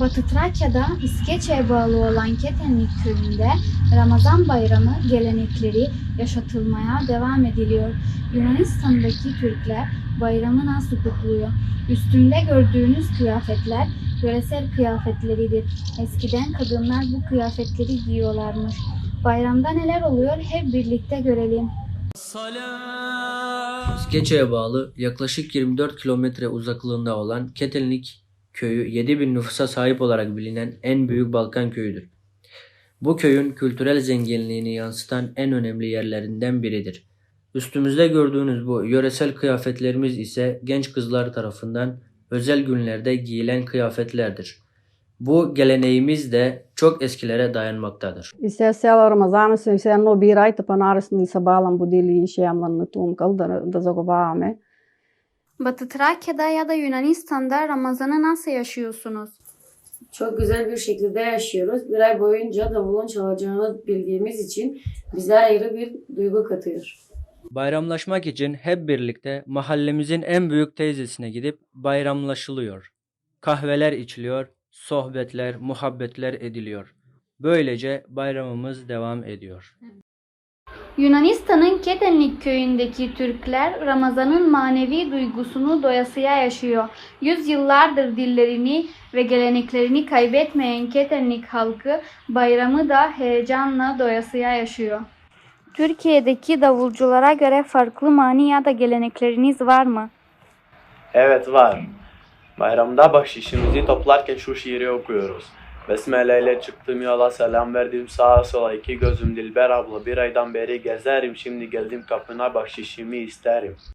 Batı Trakya'da İskeçe'ye bağlı olan Ketenlik köyünde Ramazan bayramı gelenekleri yaşatılmaya devam ediliyor. Yunanistan'daki Türkler bayramı nasıl kutluyor? Üstünde gördüğünüz kıyafetler yöresel kıyafetleridir. Eskiden kadınlar bu kıyafetleri giyiyorlarmış. Bayramda neler oluyor hep birlikte görelim. İskeçe'ye bağlı yaklaşık 24 kilometre uzaklığında olan Ketenlik köyü 7000 nüfusa sahip olarak bilinen en büyük Balkan köyüdür. Bu köyün kültürel zenginliğini yansıtan en önemli yerlerinden biridir. Üstümüzde gördüğünüz bu yöresel kıyafetlerimiz ise genç kızlar tarafından özel günlerde giyilen kıyafetlerdir. Bu geleneğimiz de çok eskilere dayanmaktadır. İse sela Ramazan'ı sen no bir ay tapan arasını ise bağlan bu dili işe yamlanını tuğum kaldı da zagobağame. Batı Trakya'da ya da Yunanistan'da Ramazan'ı nasıl yaşıyorsunuz? Çok güzel bir şekilde yaşıyoruz. Bir ay boyunca davulun çalacağını bildiğimiz için bize ayrı bir duygu katıyor. Bayramlaşmak için hep birlikte mahallemizin en büyük teyzesine gidip bayramlaşılıyor. Kahveler içiliyor, sohbetler, muhabbetler ediliyor. Böylece bayramımız devam ediyor. Yunanistan'ın Ketenlik köyündeki Türkler Ramazan'ın manevi duygusunu doyasıya yaşıyor. Yüzyıllardır dillerini ve geleneklerini kaybetmeyen Ketenlik halkı bayramı da heyecanla doyasıya yaşıyor. Türkiye'deki davulculara göre farklı mani ya da gelenekleriniz var mı? Evet var. Bayramda bahşişimizi toplarken şu şiiri okuyoruz. Besmele ile çıktım yola selam verdim sağa sola iki gözüm Dilber abla bir aydan beri gezerim şimdi geldim kapına bahşişimi isterim.